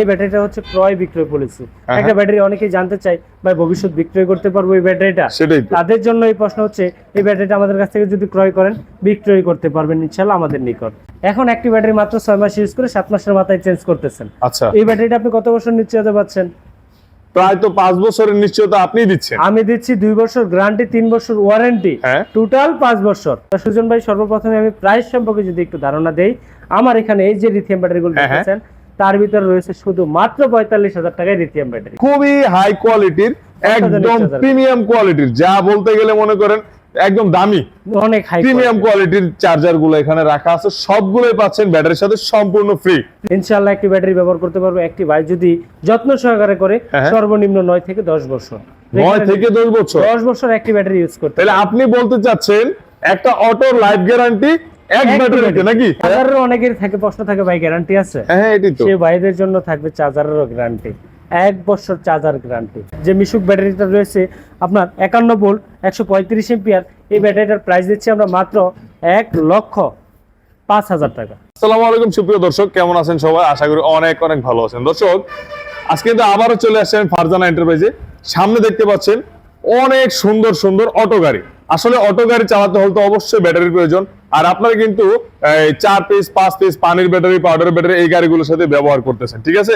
এই ব্যাটারিটা হচ্ছে ক্রয় বিক্রয় পলিসি। একটা ব্যাটারি অনেকেই জানতে চাই ভাই ভবিষ্যৎ বিক্রয় করতে পারব এই ব্যাটারিটা? তাদের জন্য এই প্রশ্ন হচ্ছে এই ব্যাটারিটা আমাদের কাছ থেকে যদি ক্রয় করেন বিক্রয় করতে পারবেন ইনশাল্লাহ আমাদের নিকট। এখন একটি ব্যাটারি মাত্র ছয় মাস ইউজ করে সাত মাসের মাথায় চেঞ্জ করতেছেন। আচ্ছা। এই ব্যাটারিটা আপনি কত বছর নিশ্চয়তা পাচ্ছেন? প্রায় তো পাঁচ বছরের নিশ্চয়তা আপনি দিচ্ছেন। আমি দিচ্ছি দুই বছর গ্যারান্টি তিন বছর ওয়ারেন্টি হ্যাঁ। টোটাল পাঁচ বছর। তা সুজন ভাই সর্বপ্রথমে আমি প্রাইস সম্পর্কে যদি একটু ধারণা দেই আমার এখানে এই যে লিথিয়াম ব্যাটারিগুলো। দেখতেছেন তার ভিতরে রয়েছে শুধু মাত্র পঁয়তাল্লিশ হাজার টাকায় লিথিয়াম ব্যাটারি খুবই হাই কোয়ালিটির একদম প্রিমিয়াম কোয়ালিটির যা বলতে গেলে মনে করেন একদম দামি। অনেক হাই প্রিমিয়াম কোয়ালিটির চার্জারগুলো এখানে রাখা আছে সবগুলোই পাচ্ছেন ব্যাটারির সাথে সম্পূর্ণ ফ্রি ইনশাআল্লাহ একটি ব্যাটারি ব্যবহার করতে পারব একটি ভাই যদি যত্ন সহকারে করে হ্যাঁ। সর্বনিম্ন নয় থেকে দশ বছর। নয় থেকে দশ বছর। দশ বছর একটি ব্যাটারি ইউজ করতে তাহলে আপনি বলতে চাচ্ছেন একটা অটো লাইফ গ্যারান্টি এক ব্যাটারিতে নাকি? চার্জারের অনেকের থাকে প্রশ্ন থাকে ভাই গ্যারান্টি আছে? হ্যাঁ এটাই তো। সে ভাইদের জন্য থাকবে চার্জারেরও গ্যারান্টি এক বছর চার্জার গ্যারান্টি যে মিশুক ব্যাটারিটা রয়েছে আপনার একান্ন ভোল্ট একশো পঁয়ত্রিশ এম্পিয়ার এই ব্যাটারিটার প্রাইস দিচ্ছি আমরা মাত্র এক লক্ষ পাঁচ হাজার টাকা। আসসালামু আলাইকুম সুপ্রিয় দর্শক কেমন আছেন সবাই? আশা করি অনেক অনেক ভালো আছেন। দর্শক আজকে কিন্তু আবারও চলে আসছেন ফারজানা এন্টারপ্রাইজে সামনে দেখতে পাচ্ছেন অনেক সুন্দর সুন্দর অটো গাড়ি। আসলে অটো গাড়ি চালাতে হলে তো অবশ্যই ব্যাটারির প্রয়োজন। আর আপনারা কিন্তু চার পিস পাঁচ পিস পানির ব্যাটারি পাউডার ব্যাটারি এই গাড়িগুলোর সাথে ব্যবহার করতেছেন, ঠিক আছে?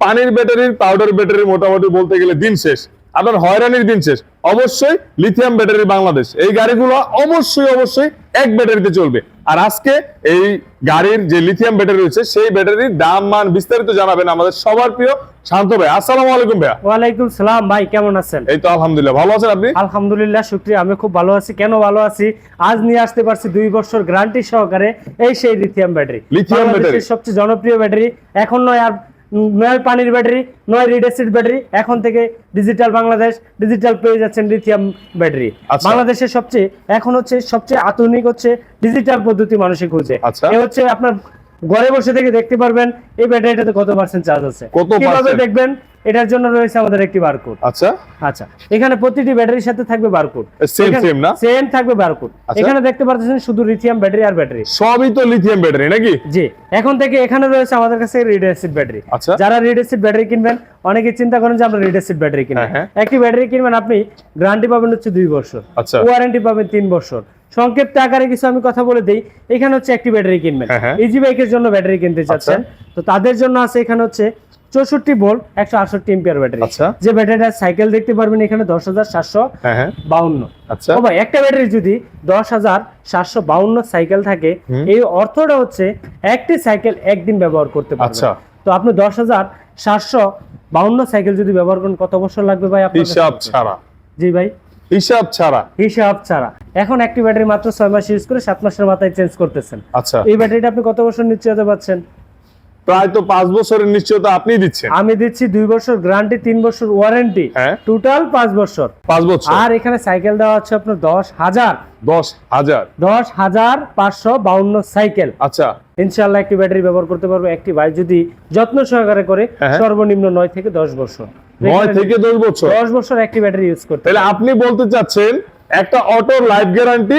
পানির ব্যাটারির পাউডার ব্যাটারি মোটামুটি বলতে গেলে দিন শেষ। আপনার হয়রানির দিন শেষ। অবশ্যই লিথিয়াম ব্যাটারি বাংলাদেশ। এই গাড়িগুলো অবশ্যই অবশ্যই এক ব্যাটারিতে চলবে। আর আজকে এই গাড়ির যে লিথিয়াম ব্যাটারি রয়েছে সেই ব্যাটারির দাম মান বিস্তারিত জানাবেন আমাদের সবার প্রিয় শান্ত ভাই। আসসালামু আলাইকুম ভাইয়া। ওয়ালাইকুম সালাম ভাই কেমন আছেন? এই তো আলহামদুলিল্লাহ। ভালো আছেন আপনি? আলহামদুলিল্লাহ শুক্রিয়া। আমি খুব ভালো আছি। কেন ভালো আছি? আজ নিয়ে আসতে পারছি দুই বছর গ্যারান্টি সহকারে এই সেই লিথিয়াম ব্যাটারি লিথিয়াম ব্যাটারি। সবচেয়ে জনপ্রিয় ব্যাটারি এখন নয় আর নয় পানির ব্যাটারি নয় রিড অ্যাসিড ব্যাটারি এখন থেকে ডিজিটাল বাংলাদেশ ডিজিটাল পেয়ে যাচ্ছেন লিথিয়াম ব্যাটারি। আচ্ছা। বাংলাদেশের সবচেয়ে এখন হচ্ছে সবচেয়ে আধুনিক হচ্ছে ডিজিটাল পদ্ধতি মানুষে খুঁজে আচ্ছা। এ হচ্ছে আপনার ঘরে বসে থেকে দেখতে পারবেন এই ব্যাটারিটাতে কত পার্সেন্ট চার্জ আছে? কত কীভাবে দেখবেন? এটার জন্য রয়েছে আমাদের একটি বারকোড আচ্ছা। আচ্ছা এখানে প্রতিটি ব্যাটারির সাথে থাকবে বারকোড Same, same না? সেম থাকবে বারকোড আচ্ছা। এখানে দেখতে পাচ্ছেন শুধু লিথিয়াম ব্যাটারি আর ব্যাটারি সবই তো লিথিয়াম ব্যাটারি নাকি? জি এখন থেকে এখানে রয়েছে আমাদের কাছে রিড অ্যাসিড ব্যাটারি আচ্ছা। যারা রিড অ্যাসিড ব্যাটারি কিনবেন অনেকে চিন্তা করেন যে আমরা রিড অ্যাসিড ব্যাটারি কিনবেন হ্যাঁ, একটি ব্যাটারি কিনবেন আপনি গ্যারান্টি পাবেন হচ্ছে দুই বছর। আচ্ছা। ওয়ারেন্টি পাবেন তিন বছর। সংক্ষিপ্ত আকারে কিছু আমি কথা বলে দেই। এখানে হচ্ছে একটি ব্যাটারি কিনবেন। হ্যাঁ, হ্যাঁ। ইজি বাইকের জন্য ব্যাটারি কিনতে চাচ্ছেন। তো তাদের জন্য আছে এখানে হচ্ছে চৌষট্টি ভোল্ট একশো আটষট্টি এম্পিয়ার ব্যাটারি আচ্ছা। যে ব্যাটারিটা সাইকেল দেখতে পারবেন এখানে দশ হাজার সাতশো হ্যাঁ হ্যাঁ। বাউন্ন। আচ্ছা। ও ভাই একটা ব্যাটারি যদি দশ হাজার সাতশো বাউন্ন সাইকেল থাকে এই অর্থটা হচ্ছে একটি সাইকেল একদিন ব্যবহার করতে পারবেন। আচ্ছা। তো আপনি দশ হাজার সাতশো বাউন্ন সাইকেল যদি ব্যবহার করেন কত বছর লাগবে ভাই আপনার হিসাব ছাড়া। জি ভাই। হিসাব ছাড়া। হিসাব ছাড়া। এখন একটি ব্যাটারি মাত্র ছয় মাস ইউজ করে সাত মাসের মাথায় চেঞ্জ করতেছেন। আচ্ছা। এই ব্যাটারিটা আপনি কত বছর নিশ্চয়তা পাচ্ছেন? প্রায় তো পাঁচ বছরের নিশ্চয়তা আপনি দিচ্ছেন। আমি দিচ্ছি দুই বছর গ্যারান্টি তিন বছর ওয়ারেন্টি। হ্যাঁ। টোটাল পাঁচ বছর। পাঁচ বছর। আর এখানে সাইকেল দেওয়া হচ্ছে আপনার দশ হাজার। দশ হাজার। দশ হাজার পাঁচশো বাউন্ন সাইকেল। আচ্ছা। ইনশাল্লাহ একটি ব্যাটারি ব্যবহার করতে পারব একটি ভাই যদি যত্ন সহকারে করে হ্যাঁ। সর্বনিম্ন নয় থেকে দশ বছর। নয় থেকে দশ বছর। দশ বছর একটি ব্যাটারি ইউজ করতে তাহলে আপনি বলতে চাচ্ছেন একটা অটো লাইফ গ্যারান্টি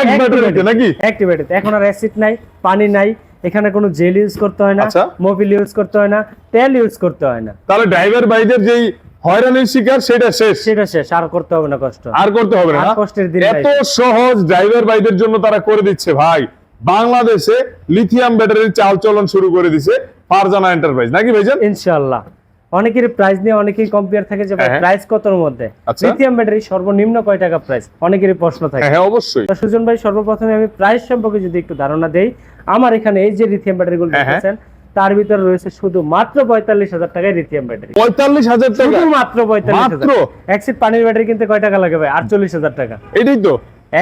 এক ব্যাটারিতে নাকি? একটি ব্যাটারি এখন আর অ্যাসিড নাই পানি নাই এখানে কোনো জেল ইউজ করতে হয় না আচ্ছা। মোবিল ইউজ করতে হয় না তেল ইউজ করতে হয় না। তাহলে ড্রাইভার ভাইদের যেই হয়রানির শিকার সেটা শেষ। সেটা শেষ আর করতে হবে না কষ্ট। আর করতে হবে না। কষ্টের দিন এত সহজ ড্রাইভার ভাইদের জন্য তারা করে দিচ্ছে ভাই। বাংলাদেশে লিথিয়াম ব্যাটারির চাল চলন শুরু করে দিছে ফারজানা এন্টারপ্রাইজ নাকি ভাইজান? ইনশাআল্লাহ। অনেকের প্রাইস নিয়ে অনেকেই কম্পেয়ার থাকে যে হ্যাঁ। প্রাইস কতর মধ্যে? আচ্ছা। লিথিয়াম ব্যাটারি সর্বনিম্ন কয় টাকা প্রাইস অনেকেরই প্রশ্ন থাকে। হ্যাঁ অবশ্যই। তো সুজন ভাই সর্বপ্রথমে আমি প্রাইস সম্পর্কে যদি একটু ধারণা দেই আমার এখানে এই যে লিথিয়াম ব্যাটারিগুলো হ্যাঁ, হ্যাঁ। তার ভিতরে রয়েছে শুধু মাত্র পঁয়তাল্লিশ হাজার টাকায় লিথিয়াম ব্যাটারি পঁয়তাল্লিশ হাজার টাকা? শুধু মাত্র পঁয়তাল্লিশ? হাজার। একসিট পানির ব্যাটারি কিনতে কয় টাকা লাগে ভাই? আটচল্লিশ হাজার টাকা। এটাই তো।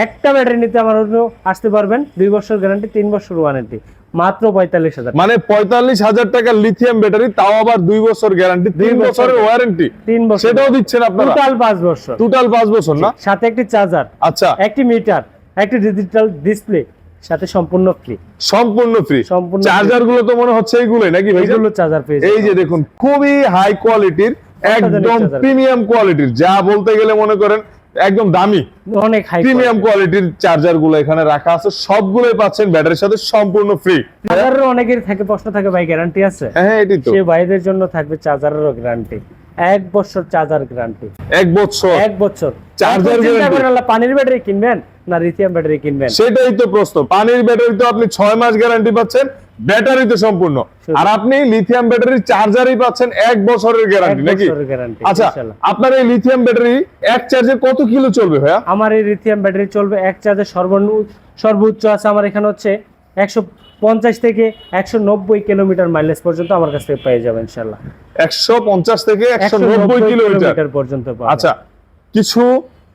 একটা ব্যাটারি নিতে আমার আসতে পারবেন দুই বছর গ্যারান্টি তিন বছর ওয়ারেন্টি মাত্র পঁয়তাল্লিশ হাজার মানে পঁয়তাল্লিশ হাজার টাকা লিথিয়াম ব্যাটারি তাও আবার দুই বছর গ্যারান্টি তিন বছরের ওয়ারেন্টি তিন বছর। সেটাও দিচ্ছেন আপনারা? টোটাল পাঁচ বছর। টোটাল পাঁচ বছর না? সাথে একটি চার্জার আচ্ছা। একটি মিটার একটি ডিজিটাল ডিসপ্লে সাথে সম্পূর্ণ ফ্রি সম্পূর্ণ ফ্রি সম্পূর্ণ চার্জারগুলো তো মনে হচ্ছে এইগুলোই নাকি ভাই? চার্জার পেয়ে এই যে দেখুন খুবই হাই কোয়ালিটির একদম প্রিমিয়াম কোয়ালিটির যা বলতে গেলে মনে করেন একদম দামি। অনেক হাই প্রিমিয়াম কোয়ালিটির চার্জারগুলো এখানে রাখা আছে। সবগুলোই পাচ্ছেন ব্যাটারির সাথে সম্পূর্ণ ফ্রি চার্জারের অনেকের থাকে প্রশ্ন থাকে ভাই গ্যারান্টি আছে? হ্যাঁ এটি তো। সে ভাইদের জন্য থাকবে চার্জারেরও গ্যারান্টি এক বছর চার্জার গ্যারান্টি এক বছর। এক বছর। চার্জার গ্যারান্টি পানির ব্যাটারি কিনবেন? না লিথিয়াম ব্যাটারি কিনবেন। সেটাই তো প্রশ্ন। পানির ব্যাটারি তো আপনি মাস গ্যারান্টি পাচ্ছেন ব্যাটারি তো সম্পূর্ণ। আর আপনি লিথিয়াম চার্জারই পাচ্ছেন এক বছরের গ্যারান্টি নাকি? আচ্ছা আপনার এই লিথিয়াম ব্যাটারি এক চার্জে কত কিলো চলবে ভাইয়া? আমার এই লিথিয়াম ব্যাটারি চলবে এক চার্জে সর্বনিম্ন সর্বোচ্চ আছে আমার এখানে হচ্ছে একশো পঞ্চাশ থেকে একশো নব্বই কিলোমিটার মাইলেজ পর্যন্ত আমার কাছ থেকে পেয়ে যাবেন ইনশাল্লাহ। একশো পঞ্চাশ থেকে একশো নব্বই কিলোমিটার। পর্যন্ত আচ্ছা কিছু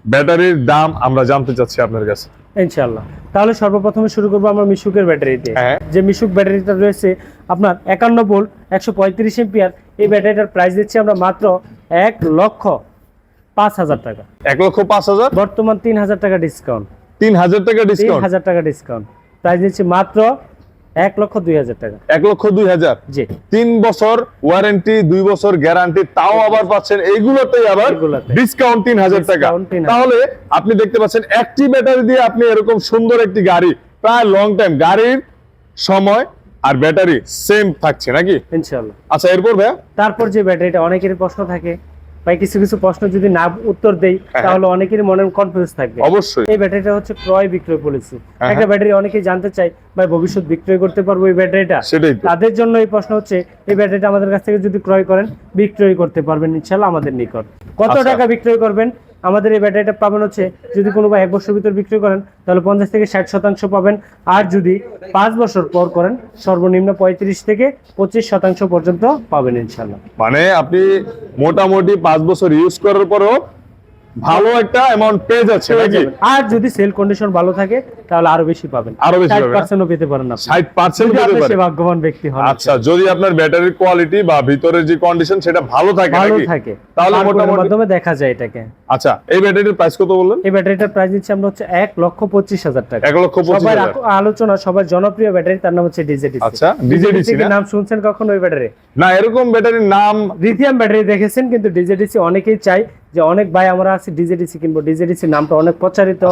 ব্যাটারির দাম আমরা জানতে চাচ্ছি আপনার কাছে। ইনশাআল্লাহ। তাহলে সর্বপ্রথমে শুরু করব আমরা মিশুকের ব্যাটারি দিয়ে। হ্যাঁ। যে মিশুক ব্যাটারিটা রয়েছে আপনার একান্ন ভোল্ট একশো পঁয়ত্রিশ এম্পিয়ার এই ব্যাটারিটার প্রাইস দিচ্ছি আমরা মাত্র এক লক্ষ পাঁচ হাজার টাকা। এক লক্ষ পাঁচ হাজার? বর্তমান তিন হাজার টাকা ডিসকাউন্ট তিন হাজার টাকা ডিসকাউন্ট হাজার টাকা ডিসকাউন্ট প্রাইস দিচ্ছি মাত্র এক লক্ষ দুই হাজার টাকা। এক লক্ষ দুই হাজার? জি। তিন বছর ওয়ারেন্টি দুই বছর গ্যারান্টি তাও আবার পাচ্ছেন। এইগুলোতেই আবার ডিসকাউন্ট তিন হাজার টাকা। তাহলে আপনি দেখতে পাচ্ছেন একটি ব্যাটারি দিয়ে আপনি এরকম সুন্দর একটি গাড়ি প্রায় লং টাইম গাড়ির সময় আর ব্যাটারি সেম থাকছে নাকি? ইনশাল্লাহ আচ্ছা এরপর ভাইয়া? তারপর যে ব্যাটারিটা অনেকেরই প্রশ্ন থাকে ভাই কিছু কিছু প্রশ্ন যদি না উত্তর দেই হ্যাঁ। তাহলে অনেকেরই মনে কনফিউজ থাকবে অবশ্যই এই ব্যাটারিটা হচ্ছে ক্রয় বিক্রয় পলিসি হ্যাঁ। একটা ব্যাটারি অনেকেই জানতে চাই ভাই ভবিষ্যৎ বিক্রয় করতে পারব এই ব্যাটারিটা তাদের জন্য এই প্রশ্ন হচ্ছে এই ব্যাটারিটা আমাদের কাছ থেকে যদি ক্রয় করেন বিক্রয় করতে পারবেন ইনশাল্লাহ আমাদের নিকট কত আচ্ছা। টাকা বিক্রয় করবেন আমাদের এই ব্যাটারিটা পাবেন হচ্ছে যদি কোনো বা এক বছর ভিতর বিক্রি করেন তাহলে পঞ্চাশ থেকে ষাট শতাংশ পাবেন। আর যদি পাঁচ বছর পর করেন সর্বনিম্ন পঁয়ত্রিশ থেকে পঁচিশ শতাংশ পর্যন্ত পাবেন ইনশাল্লাহ মানে আপনি মোটামুটি পাঁচ বছর ইউজ করার পরও ভালো একটা অ্যামাউন্ট পেয়ে যাচ্ছে আর যদি সেল কন্ডিশন ভালো থাকে তাহলে আরও বেশি পাবেন। আরও বেশি পাবেন, পেতে পারেন আপনি। পেতে ভাগ্যবান ব্যক্তি হন আচ্ছা যদি আপনার ব্যাটারির কোয়ালিটি বা ভিতরের যে কন্ডিশন সেটা ভালো থাকে ভালো থাকে। তাহলে মোটামুটি মাধ্যমে দেখা যায় এটাকে। আচ্ছা এই ব্যাটারির প্রাইস কত বললেন? এই ব্যাটারিটার প্রাইস দিচ্ছি আমরা হচ্ছে লক্ষ পঁচিশ হাজার টাকা। লক্ষ সবার আলোচনা সবার জনপ্রিয় ব্যাটারি তার নাম হচ্ছে ডিজেডিসি আচ্ছা, না? নাম শুনছেন কখন ওই ব্যাটারি না এরকম ব্যাটারির নাম লিথিয়াম ব্যাটারি দেখেছেন কিন্তু ডিজেডিসি অনেকেই চাই যে অনেক ভাই আমরা আছি ডিজেডিসি কিনবো। ডিজেডিসি নামটা অনেক প্রচারিত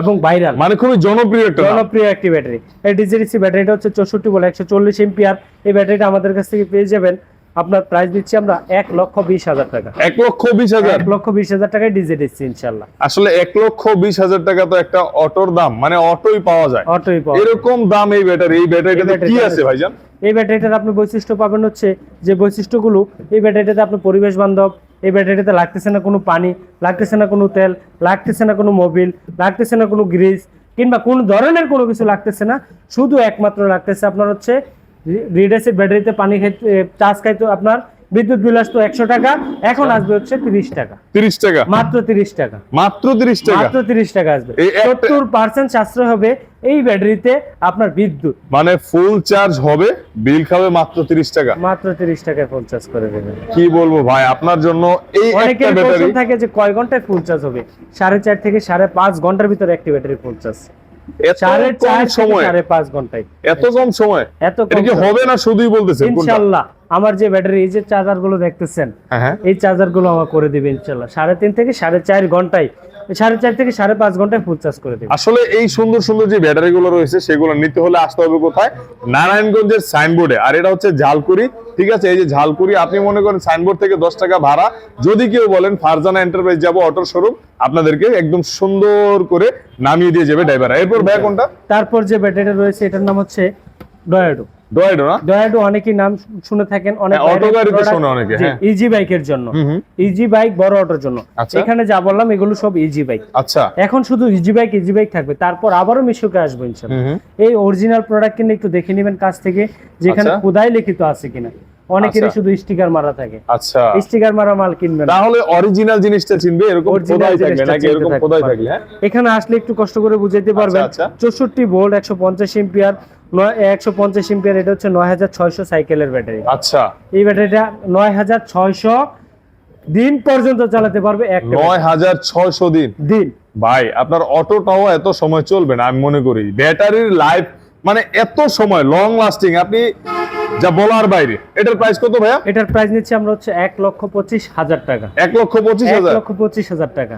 এবং ভাইরাল মানে খুবই জনপ্রিয় একটা জনপ্রিয় একটি ব্যাটারি। এই ডিজেডিসি ব্যাটারিটা হচ্ছে চৌষট্টি বলে একশো চল্লিশ এই ব্যাটারিটা আমাদের কাছ থেকে পেয়ে যাবেন। আপনার প্রাইস দিচ্ছি আমরা এক লক্ষ বিশ হাজার টাকা। এক লক্ষ বিশ হাজার? এক লক্ষ বিশ হাজার টাকায় ইনশাল্লাহ আসলে এক লক্ষ বিশ হাজার টাকা তো একটা অটোর দাম মানে অটোই পাওয়া যায়। অটোই পাওয়া এরকম দাম এই ব্যাটারি এই ব্যাটারিটাতে কি আছে ভাইজান? এই ব্যাটারিটার আপনি বৈশিষ্ট্য পাবেন হচ্ছে যে বৈশিষ্ট্যগুলো এই ব্যাটারিটাতে আপনি পরিবেশ বান্ধব এই ব্যাটারিটাতে লাগতেছে না কোনো পানি লাগতেছে না কোনো তেল লাগতেছে না কোনো মোবিল লাগতেছে না কোনো গ্রিজ কিংবা কোন ধরনের কোনো কিছু লাগতেছে না, শুধু একমাত্র লাগতেছে আপনার হচ্ছে রিডেসের ব্যাটারিতে পানি খাইতে চার্জ খাইতে আপনার বিদ্যুৎ বিল আসতো একশো টাকা এখন আসবে হচ্ছে তিরিশ টাকা। তিরিশ টাকা। মাত্র তিরিশ টাকা। মাত্র তিরিশ টাকা? মাত্র তিরিশ টাকা আসবে। সত্তর পার্সেন্ট সাশ্রয় হবে এই ব্যাটারিতে আপনার বিদ্যুৎ। মানে ফুল চার্জ হবে বিল খাবে মাত্র তিরিশ টাকা। মাত্র তিরিশ টাকায় ফুল চার্জ করে দেবেন কি বলব ভাই আপনার জন্য এই একটা ব্যাটারি থাকে যে কয় ঘন্টায় ফুল চার্জ হবে? সাড়ে চার থেকে সাড়ে পাঁচ ঘণ্টার ভিতরে একটি ব্যাটারি ফুল চার্জ চার সময়। পাঁচ ঘন্টায়। এত কম সময়। এত কি হবে না শুধুই ইনশাল্লাহ। আমার যে ব্যাটারি এই যে চার্জারগুলো দেখতেছেন হ্যাঁ হ্যাঁ। এই চার্জারগুলো আমার করে দিবে ইনশাল্লাহ। সাড়ে তিন থেকে সাড়ে চার ঘন্টায় সাড়ে চার থেকে সাড়ে পাঁচ ঘন্টায় ফুল চার্জ করে দেবে। আসলে এই সুন্দর সুন্দর যে ব্যাটারি গুলো রয়েছে সেগুলো নিতে হলে আসতে হবে কোথায়? নারায়ণগঞ্জের সাইনবোর্ডে আর এটা হচ্ছে ঝালকুড়ি ঠিক আছে? এই যে ঝালকুড়ি আপনি মনে করেন সাইনবোর্ড থেকে দশ টাকা ভাড়া। যদি কেউ বলেন ফারজানা এন্টারপ্রাইজ যাব অটোর শোরুম আপনাদেরকে একদম সুন্দর করে নামিয়ে দিয়ে যাবে ড্রাইভার এরপর ভাই কোনটা? তারপর যে ব্যাটারিটা রয়েছে এটার নাম হচ্ছে ডয়াডো ডয়েডো না? ডোয়াডো অনেকেই নাম শুনে থাকেন অনেক হ্যাঁ, অটো গাড়িতে শোনে অনেকে, হ্যাঁ। ইজি বাইকের জন্য। ইজি বাইক বড় অটোর জন্য। আচ্ছা। এখানে যা বললাম এগুলো সব ইজি বাইক আচ্ছা। এখন শুধু ইজি বাইক ইজি বাইক থাকবে। তারপর আবারও মিশুকে আসব হুম এই অরিজিনাল প্রোডাক্ট কিনে একটু দেখে নেবেন কাছ থেকে যেখানে আচ্ছা। খোদাই লিখিত আছে কিনা। অনেকেরই আচ্ছা। শুধু স্টিকার মারা থাকে। আচ্ছা। স্টিকার মারা মাল কিনবেন তাহলে অরিজিনাল জিনিসটা চিনবে এরকম খোদাই থাকবে নাকি? এরকম খোদাই হ্যাঁ। এখানে আসলে একটু কষ্ট করে বুঝাইতে পারবেন। আচ্ছা। চৌষট্টি ভোল্ট একশো পঞ্চাশ এম্পিয়ার এটা হচ্ছে সাইকেলের ব্যাটারি। আচ্ছা। এই ব্যাটারিটা দিন পর্যন্ত চালাতে পারবে হাজার ছয়শো দিন? দিন। ভাই আপনার অটোটাও এত সময় চলবে না আমি মনে করি। ব্যাটারির লাইফ মানে এত সময় লং লাস্টিং আপনি যা বলার বাইরে। এটার প্রাইস কত ভাইয়া? এটার প্রাইস নিচ্ছি আমরা হচ্ছে এক লক্ষ পঁচিশ হাজার টাকা। এক লক্ষ পঁচিশ হাজার? লক্ষ পঁচিশ হাজার টাকা।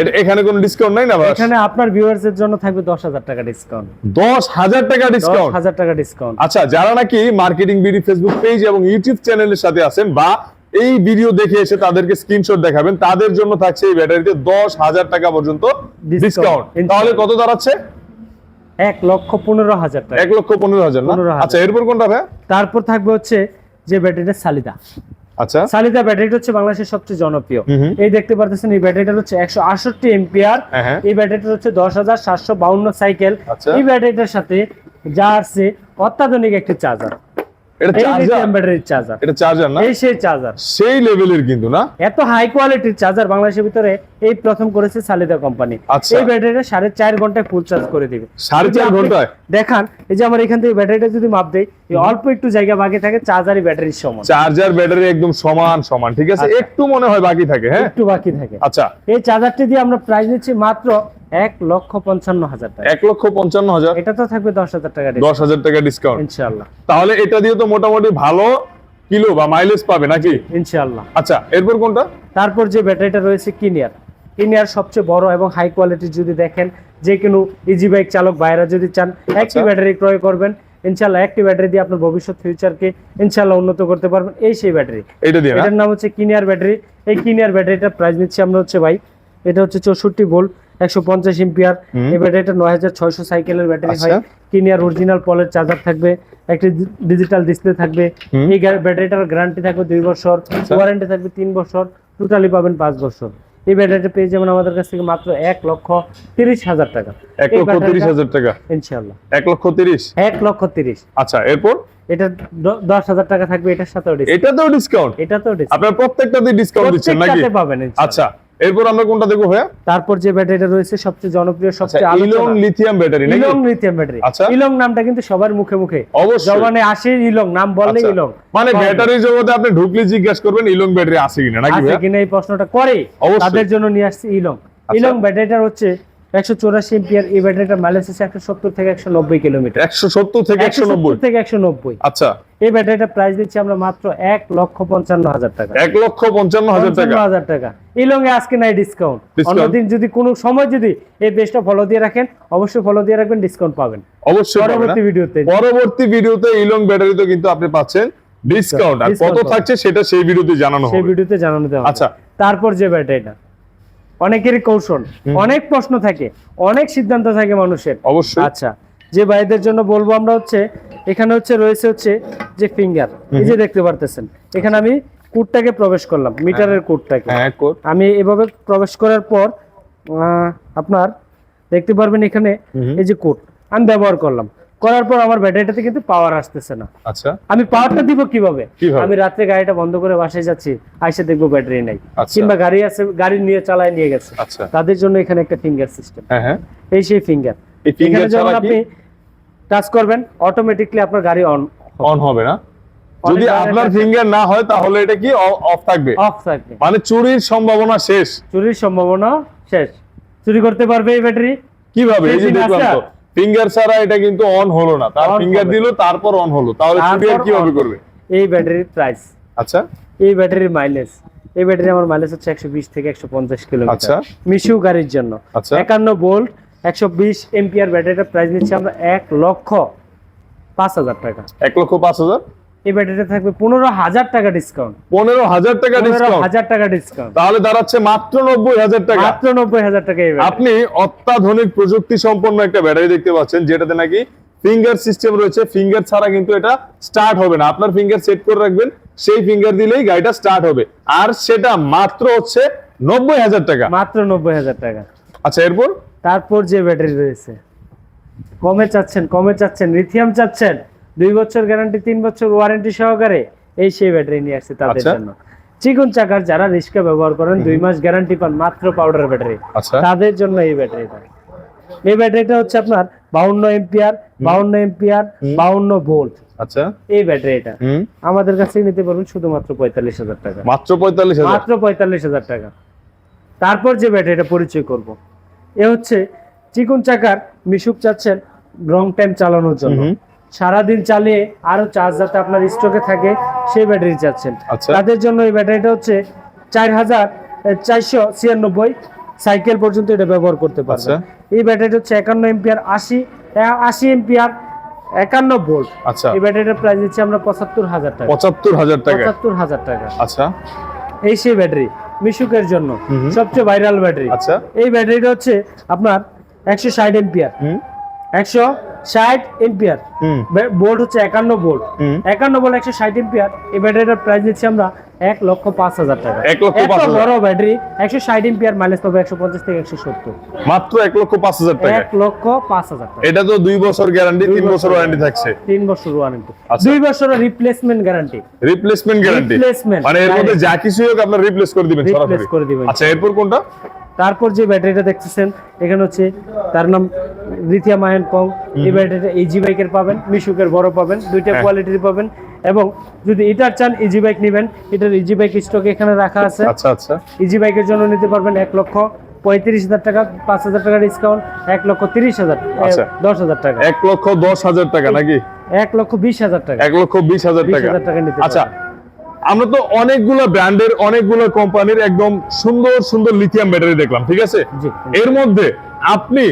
এটা এখানে কোনো ডিসকাউন্ট নাই না ভাই এখানে আপনার ভিউয়ার্স এর জন্য থাকবে দশ হাজার টাকা ডিসকাউন্ট দশ হাজার টাকা ডিসকাউন্ট হাজার টাকা ডিসকাউন্ট আচ্ছা যারা নাকি মার্কেটিং বিডি ফেসবুক পেজ এবং ইউটিউব চ্যানেলের সাথে আছেন বা এই ভিডিও দেখে এসে তাদেরকে স্ক্রিনশট দেখাবেন তাদের জন্য থাকছে এই ব্যাটারিতে দশ হাজার টাকা পর্যন্ত ডিসকাউন্ট তাহলে কত দাঁড়াচ্ছে? এক লক্ষ পনেরো হাজার টাকা। এক লক্ষ পনেরো হাজার না? 15,000 আচ্ছা এরপর কোনটা ভাই? তারপর থাকবে হচ্ছে যে ব্যাটারিটা সালিদা। আচ্ছা। সালিদা ব্যাটারিটা হচ্ছে বাংলাদেশের সবচেয়ে জনপ্রিয়। এই দেখতে পারতেছেন এই ব্যাটারিটা হচ্ছে একশো আটষট্টি এম্পিয়ার হ্যাঁ, হ্যাঁ। এই ব্যাটারিটা হচ্ছে দশ হাজার সাতশো বাউন্ন সাইকেল। আচ্ছা। এই ব্যাটারিটার সাথে যা আছে অত্যাধুনিক একটি চার্জার। চার্জার? চার্জার। এটা চার্জার না? এই সেই চার্জার। সেই লেভেলের কিন্তু না? এত হাই কোয়ালিটির চার্জার বাংলাদেশের ভিতরে এই প্রথম করেছে সালিদা কোম্পানি। আচ্ছা। এই ব্যাটারিটা সাড়ে চার ঘন্টায় ফুল চার্জ করে দিবে। সাড়ে চার ঘন্টায়? দেখান এই যে আমার এখান থেকে ব্যাটারিটা যদি মাপ দেয় অল্প একটু জায়গা বাকি থাকে চার্জারই ব্যাটারির সমান। চার্জার ব্যাটারি একদম সমান সমান ঠিক আছে? আচ্ছা। একটু মনে হয় বাকি থাকে হ্যাঁ? একটু বাকি থাকে। আচ্ছা। এই চার্জারটি দিয়ে আমরা প্রাইস নিচ্ছি মাত্র এক লক্ষ পঞ্চান্ন হাজার টাকা। এক লক্ষ পঞ্চান্ন হাজার? এটা তো থাকবে দশ হাজার টাকা দশ হাজার টাকা ডিসকাউন্ট ইনশাল্লাহ তাহলে এটা দিয়ে তো মোটামুটি ভালো কিলো বা মাইলেজ পাবে নাকি? ইনশাল্লাহ আচ্ছা এরপর কোনটা? তারপর যে ব্যাটারিটা রয়েছে কিনিয়ার কিনিয়ার সবচেয়ে বড় এবং হাই কোয়ালিটির যদি দেখেন যে কোনো ইজি বাইক চালক ভাইরা যদি চান একটি আচ্ছা। ব্যাটারি ক্রয় করবেন। ইনশাল্লাহ একটি ব্যাটারি দিয়ে আপনার ভবিষ্যৎ ফিউচারকে ইনশাল্লাহ উন্নত করতে পারবেন। এই সেই ব্যাটারি এটা দিয়ে এটার নাম হচ্ছে কিনিয়ার ব্যাটারি এই কিনিয়ার ব্যাটারিটার প্রাইস নিচ্ছি আমরা হচ্ছে ভাই এটা হচ্ছে চৌষট্টি ভোল্ট একশো পঞ্চাশ ইম্পিয়ার এই ব্যাটারিটা নয় হাজার ছয়শো সাইকেলের ব্যাটারি হয়। আচ্ছা। কিনিয়ার অরিজিনাল পলের চার্জার থাকবে একটি ডিজিটাল ডিসপ্লে থাকবে। এই ব্যাটারিটার গ্যারান্টি থাকবে দুই বছর ওয়ারেন্টি থাকবে তিন বছর টোটালি পাবেন পাঁচ বছর। এই ব্যাটারিটা পেয়ে যাবেন আমাদের কাছ থেকে মাত্র এক লক্ষ তিরিশ হাজার টাকা। এক লক্ষ তিরিশ হাজার টাকা? ইনশাল্লাহ এক লক্ষ তিরিশ? এক লক্ষ তিরিশ। আচ্ছা এরপর? এটা দশ হাজার টাকা থাকবে এটার সাথেও এটা তো ডিসকাউন্ট এটা তো আপনার প্রত্যেকটাতে ডিসকাউন্ট দিচ্ছেন নাকি? পাবেন আচ্ছা এরপর আমরা কোনটা দেখব ভাইয়া? তারপর যে ব্যাটারিটা রয়েছে সবচেয়ে জনপ্রিয় আচ্ছা সবচেয়ে ইলং লিথিয়াম ব্যাটারি নাকি? ইলং লিথিয়াম ব্যাটারি। আচ্ছা। ইলং নামটা কিন্তু সবার মুখে মুখে। অবশ্যই। জবানে আসে ইলং নাম বললে আচ্ছা। ইলং। মানে ব্যাটারি জগতে আপনি ঢুকলে জিজ্ঞেস করবেন ইলং ব্যাটারি আছে কিনা নাকি আছে কিনা এই প্রশ্নটা করে। তাদের জন্য নিয়ে আসছে ইলং। আচ্ছা। ইলং ব্যাটারিটার হচ্ছে একশো চৌরাশি এম্পিয়ার এই ব্যাটারিটার মাইলেজ হচ্ছে একশো সত্তর থেকে একশো নব্বই কিলোমিটার একশো সত্তর থেকে একশো নব্বই। থেকে একশো নব্বই। আচ্ছা। এই ব্যাটারিটার প্রাইস দিচ্ছি আমরা মাত্র এক লক্ষ পঞ্চান্ন হাজার টাকা। এক লক্ষ পঞ্চান্ন হাজার টাকা। হাজার টাকা। ইলং এ আজকে নাই ডিসকাউন্ট অন্যদিন যদি কোনো সময় যদি এই পেজটা ফলো দিয়ে রাখেন অবশ্যই ফলো দিয়ে রাখবেন ডিসকাউন্ট পাবেন। অবশ্যই পরবর্তী হ্যাঁ? ভিডিওতে পরবর্তী ভিডিওতে ইলং ব্যাটারিতে কিন্তু আপনি পাচ্ছেন ডিসকাউন্ট আর কত। থাকছে সেটা সেই ভিডিওতে জানানো সেই হবে। ভিডিওতে জানানো দেওয়া হবে। আচ্ছা। তারপর যে ব্যাটারিটা। অনেকেরই কৌশল অনেক প্রশ্ন থাকে অনেক সিদ্ধান্ত থাকে মানুষের। অবশ্যই। আচ্ছা যে ভাইদের জন্য বলব আমরা হচ্ছে এখানে হচ্ছে রয়েছে হচ্ছে যে ফিঙ্গার এই যে দেখতে পারতেছেন এখানে আমি কোডটাকে প্রবেশ করলাম মিটারের কোডটাকে হ্যাঁ কোড আমি এভাবে প্রবেশ করার পর আহ, আপনার দেখতে পারবেন এখানে এই যে কোড আমি ব্যবহার করলাম। করার পর আমার ব্যাটারিটাতে কিন্তু পাওয়ার আসতেছে না। আচ্ছা। আমি পাওয়ারটা দিব কীভাবে? আমি রাত্রে গাড়িটা বন্ধ করে বাসায় যাচ্ছি আইসে দেখব ব্যাটারি নাই। আচ্ছা। কিংবা গাড়ি আছে গাড়ি নিয়ে চালায় নিয়ে গেছে। আচ্ছা। তাদের জন্য এখানে একটা ফিঙ্গার সিস্টেম হ্যাঁ হ্যাঁ। এই সেই ফিঙ্গার এখানে যখন আপনি টাচ করবেন অটোমেটিকলি আপনার গাড়ি অন অন হবে না? যদি আপনার ফিঙ্গার না হয় তাহলে এটা কি অফ থাকবে? অফ থাকবে। মানে চুরির সম্ভাবনা শেষ। চুরির সম্ভাবনা শেষ। চুরি করতে পারবে এই ব্যাটারি? কীভাবে? এই যে দেখলাম তো। ফিঙ্গার ছাড়া এটা কিন্তু অন হলো না। তার ফিঙ্গার। দিল তারপর অন হলো। তাহলে তারপর কীভাবে করবে? এই ব্যাটারির প্রাইস আচ্ছা। এই ব্যাটারির মাইলেজ এই ব্যাটারি আমার মাইলেজ হচ্ছে একশো বিশ থেকে একশো পঞ্চাশ আচ্ছা। কিলোমিটার মিশু গাড়ির জন্য। আচ্ছা। একান্ন বোল্ট একশো বিশ এমপিআর ব্যাটারিটার প্রাইস নিচ্ছে আমরা এক লক্ষ পাঁচ হাজার টাকা। এক লক্ষ পাঁচ হাজার? এই ব্যাটারিটা থাকবে পনেরো হাজার টাকা ডিসকাউন্ট পনেরো হাজার টাকা ডিসকাউন্ট হাজার টাকা ডিসকাউন্ট তাহলে দাঁড়াচ্ছে মাত্র নব্বই হাজার টাকা। মাত্র নব্বই হাজার টাকা আপনি অত্যাধুনিক প্রযুক্তি সম্পন্ন একটা ব্যাটারি দেখতে পাচ্ছেন যেটাতে নাকি ফিঙ্গার সিস্টেম রয়েছে। ফিঙ্গার ছাড়া কিন্তু এটা স্টার্ট হবে না। আপনার ফিঙ্গার সেট করে রাখবেন সেই ফিঙ্গার দিলেই গাড়িটা স্টার্ট হবে। আর সেটা মাত্র হচ্ছে নব্বই হাজার টাকা। মাত্র নব্বই হাজার টাকা। আচ্ছা এরপর? তারপর যে ব্যাটারি রয়েছে কমে চাচ্ছেন কমে চাচ্ছেন লিথিয়াম চাচ্ছেন। দুই বছর গ্যারান্টি তিন বছর ওয়ারেন্টি সহকারে এই সেই ব্যাটারি নিয়ে আসছে তাদের আচ্ছা। জন্য। চিকন চাকার যারা রিক্সা ব্যবহার করেন দুই মাস গ্যারান্টি পান মাত্র পাউডার ব্যাটারি আচ্ছা। তাদের জন্য এই ব্যাটারিটা এই ব্যাটারিটা হচ্ছে আপনার বাউন্ন এম্পিয়ার বাউন্ন এম্পিয়ার বাউন্ন ভোল্ট আচ্ছা। এই ব্যাটারিটা আমাদের কাছে নিতে পারবেন শুধুমাত্র পঁয়তাল্লিশ হাজার টাকা। মাত্র পঁয়তাল্লিশ মাত্র পঁয়তাল্লিশ হাজার টাকা। তারপর যে ব্যাটারিটা পরিচয় করব। এ হচ্ছে চিকুন চাকার মিশুক চাচ্ছেন লং টাইম চালানোর জন্য। সারাদিন চালিয়ে আরও চার্জ যাতে আপনার স্টকে থাকে সেই ব্যাটারি চাচ্ছেন। তাদের জন্য এই ব্যাটারিটা হচ্ছে চার হাজার চারশো ছিয়ানব্বই সাইকেল পর্যন্ত এটা ব্যবহার করতে পারবে আচ্ছা। এই ব্যাটারিটা হচ্ছে একান্ন এম্পিয়ার আশি আশি এম্পিয়ার একান্ন ভোল্ট আচ্ছা। এই ব্যাটারিটার প্রাইস দিচ্ছি আমরা পঁচাত্তর হাজার টাকা। পঁচাত্তর হাজার টাকা। পঁচাত্তর হাজার টাকা। আচ্ছা। এই সেই ব্যাটারি মিশুকের জন্য। সবচেয়ে ভাইরাল ব্যাটারি আচ্ছা। এই ব্যাটারিটা হচ্ছে আপনার একশো ষাট এম্পিয়ার একশো ষাট এম্পিয়ার বোল্ট হচ্ছে একান্ন বোল্ট। একান্ন বোল্ট একশো ষাট এম্পিয়ার এই ব্যাটারিটার প্রাইস দিচ্ছি আমরা এক লক্ষ পাঁচ হাজার টাকা। এক লক্ষ পাঁচ হাজার। বড় ব্যাটারি একশো ষাট এম্পিয়ার মাইলেজ পাবে একশো পঞ্চাশ থেকে একশো সত্তর। মাত্র এক লক্ষ পাঁচ হাজার টাকা। এক লক্ষ পাঁচ হাজার টাকা। এটা তো দুই বছর গ্যারান্টি তিন বছর ওয়ারেন্টি থাকছে। তিন বছর ওয়ারেন্টি আচ্ছা। দুই বছরের রিপ্লেসমেন্ট গ্যারান্টি রিপ্লেসমেন্ট গ্যারান্টি মানে এর মধ্যে যা কিছু হোক আপনার রিপ্লেস করে দিবেন রিপ্লেস করে দিবেন। আচ্ছা এরপর কোনটা? তারপর যে ব্যাটারিটা দেখতেছেন এখানে হচ্ছে তার নাম লিথিয়াম আয়ন কং এই ব্যাটারিটা ইজি বাইকের পাবেন মিশুকের বড় পাবেন দুইটা হ্যাঁ। কোয়ালিটির পাবেন। এবং যদি এটার চান ইজি বাইক নেবেন। এটার ইজি বাইক স্টক এখানে রাখা আছে। আচ্ছা আচ্ছা। ইজি বাইকের জন্য নিতে পারবেন এক লক্ষ পঁয়ত্রিশ হাজার টাকা পাঁচ হাজার টাকা ডিসকাউন্ট এক লক্ষ তিরিশ হাজার আচ্ছা। দশ হাজার টাকা। এক লক্ষ দশ হাজার টাকা নাকি? এক লক্ষ বিশ হাজার টাকা। এক লক্ষ বিশ হাজার টাকা। নিতে আচ্ছা আমরা তো অনেকগুলো ব্র্যান্ডের অনেকগুলো কোম্পানির একদম সুন্দর সুন্দর লিথিয়াম ব্যাটারি দেখলাম ঠিক আছে? এর মধ্যে আপনি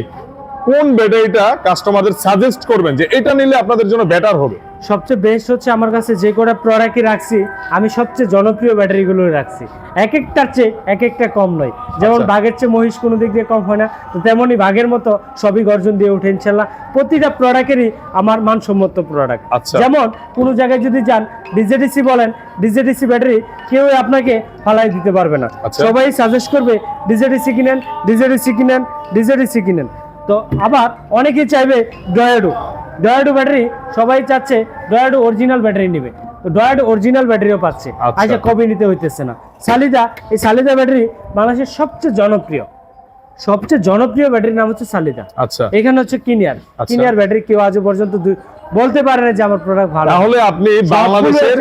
কোন ব্যাটারিটা কাস্টমারদের সাজেস্ট করবেন যে এটা নিলে আপনাদের জন্য বেটার হবে? সবচেয়ে বেস্ট হচ্ছে আমার কাছে যে কটা প্রোডাক্টই রাখছি আমি সবচেয়ে জনপ্রিয় ব্যাটারিগুলো রাখছি এক একটার চেয়ে এক একটা কম নয় যেমন আচ্ছা। বাঘের চেয়ে মহিষ কোনো দিক দিয়ে কম হয় না তো তেমনই বাঘের মতো সবই গর্জন দিয়ে ওঠে ইনশাল্লাহ প্রতিটা প্রোডাক্টেরই আমার মানসম্মত প্রোডাক্ট আচ্ছা। যেমন কোনো জায়গায় যদি যান ডিজেডিসি বলেন ডিজেডিসি ব্যাটারি কেউ আপনাকে ফালাই দিতে পারবে না আচ্ছা। সবাই সাজেস্ট করবে ডিজেডিসি কিনেন ডিজেডিসি কিনেন ডিজেডিসি কিনেন তো আবার অনেকেই চাইবে ডয়াডো ডয়াডো ব্যাটারি সবাই চাচ্ছে ডয়াডো অরিজিনাল ব্যাটারি নেবে। তো ডয়াডু অরিজিনাল ব্যাটারিও পাচ্ছে। আচ্ছা। আজকে কবে নিতে হইতেছে না। সালিদা এই সালিদা ব্যাটারি বাংলাদেশের সবচেয়ে জনপ্রিয়। সবচেয়ে জনপ্রিয় ব্যাটারির নাম হচ্ছে সালিদা। আচ্ছা। এখানে হচ্ছে কিনিয়ার। কিনিয়ার ব্যাটারি কেউ আজও পর্যন্ত বলতে পারেন যে আমার প্রোডাক্ট ভালো। তাহলে আপনি বাংলাদেশের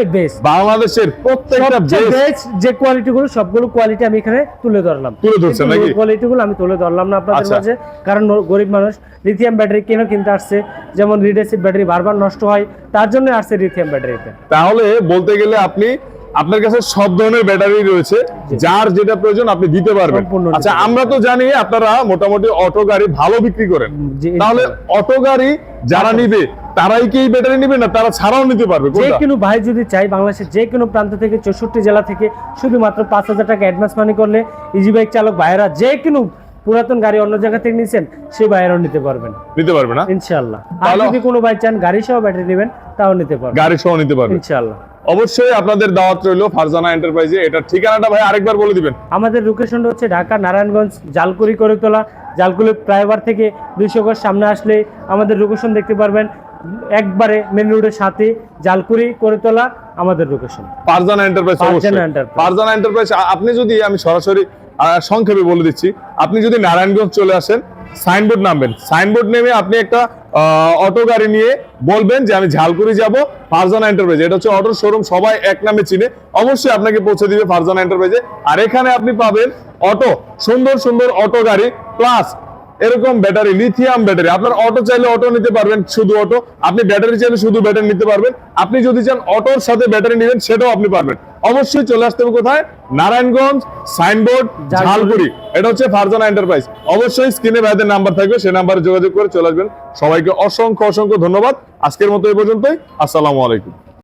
বাংলাদেশের প্রত্যেকটা বেস্ট যে কোয়ালিটি গুলো সবগুলো কোয়ালিটি আমি এখানে তুলে ধরলাম। তুলে ধরছেন নাকি? কোয়ালিটি গুলো আমি তুলে ধরলাম না আপনাদের আচ্ছা। মাঝে কারণ গরিব মানুষ লিথিয়াম ব্যাটারি কেন কিনতে আসছে? যেমন রিডেসিভ ব্যাটারি বারবার নষ্ট হয় তার জন্য আসছে লিথিয়াম ব্যাটারিতে তাহলে বলতে গেলে আপনি আপনার কাছে সব ধরনের ব্যাটারি রয়েছে যার যেটা প্রয়োজন আপনি দিতে পারবেন। আচ্ছা আমরা তো জানি আপনারা মোটামুটি অটো গাড়ি ভালো বিক্রি করেন। তাহলে অটো গাড়ি যারা নিবে তারাই কি ব্যাটারি নিবে না তারা ছাড়াও নিতে পারবে? যে? কোনো ভাই যদি চাই বাংলাদেশের যে কোনো প্রান্ত থেকে চৌষট্টি জেলা থেকে শুধুমাত্র পাঁচ হাজার টাকা অ্যাডভান্স মানি করলে ইজি বাইক চালক ভাইয়েরা যে কোনো পুরাতন গাড়ি অন্য জায়গা থেকে নিয়েছেন সেই বাইরেও নিতে পারবেন। নিতে পারবেন না? ইনশাল্লাহ আর যদি কোনো ভাই চান গাড়ি সহ ব্যাটারি নেবেন তাও নিতে পারবেন। গাড়ি সহ নিতে পারবেন ইনশাল্লাহ অবশ্যই আপনাদের দাওয়াত রইল ফারজানা এন্টারপ্রাইজে। এটা ঠিকানাটা ভাই আরেকবার বলে দিবেন। আমাদের লোকেশনটা হচ্ছে ঢাকা নারায়ণগঞ্জ জালকুড়ি করে তোলা জালকুড়ি ফ্লাইওভার থেকে দুইশো গজ সামনে আসলে আমাদের লোকেশন দেখতে পারবেন। একবারে মেন রোডের সাথে জালকুড়ি করে তোলা আমাদের location Farzana enterprise Farzana enterprise. আপনি যদি আমি সরাসরি সংক্ষেপে বলে দিচ্ছি। আপনি যদি নারায়ণগঞ্জ চলে আসেন, সাইনবোর্ড নামবেন। সাইনবোর্ড নেমে আপনি একটা অটো গাড়ি নিয়ে বলবেন যে আমি ঝালকুড়ি যাব, ফারজানা এন্টারপ্রাইজে এটা হচ্ছে অটোর শোরুম সবাই এক নামে চিনে। অবশ্যই আপনাকে পৌঁছে দিবে ফারজানা এন্টারপ্রাইজে আর এখানে আপনি পাবেন অটো, সুন্দর সুন্দর অটো গাড়ি প্লাস এরকম ব্যাটারি লিথিয়াম ব্যাটারি আপনার অটো চাইলে অটো নিতে পারবেন শুধু অটো আপনি ব্যাটারি চাইলে শুধু ব্যাটারি নিতে পারবেন। আপনি যদি চান অটোর সাথে ব্যাটারি নেবেন সেটাও আপনি পারবেন। অবশ্যই চলে আসতে হবে কোথায়? নারায়ণগঞ্জ সাইনবোর্ড। ঝালকুড়ি। এটা হচ্ছে ফারজানা এন্টারপ্রাইজ অবশ্যই স্ক্রিনে ভাইদের নাম্বার থাকবে সেই নাম্বারে যোগাযোগ করে চলে আসবেন। সবাইকে অসংখ্য অসংখ্য ধন্যবাদ। আজকের মতো এই পর্যন্তই। আসসালামু আলাইকুম।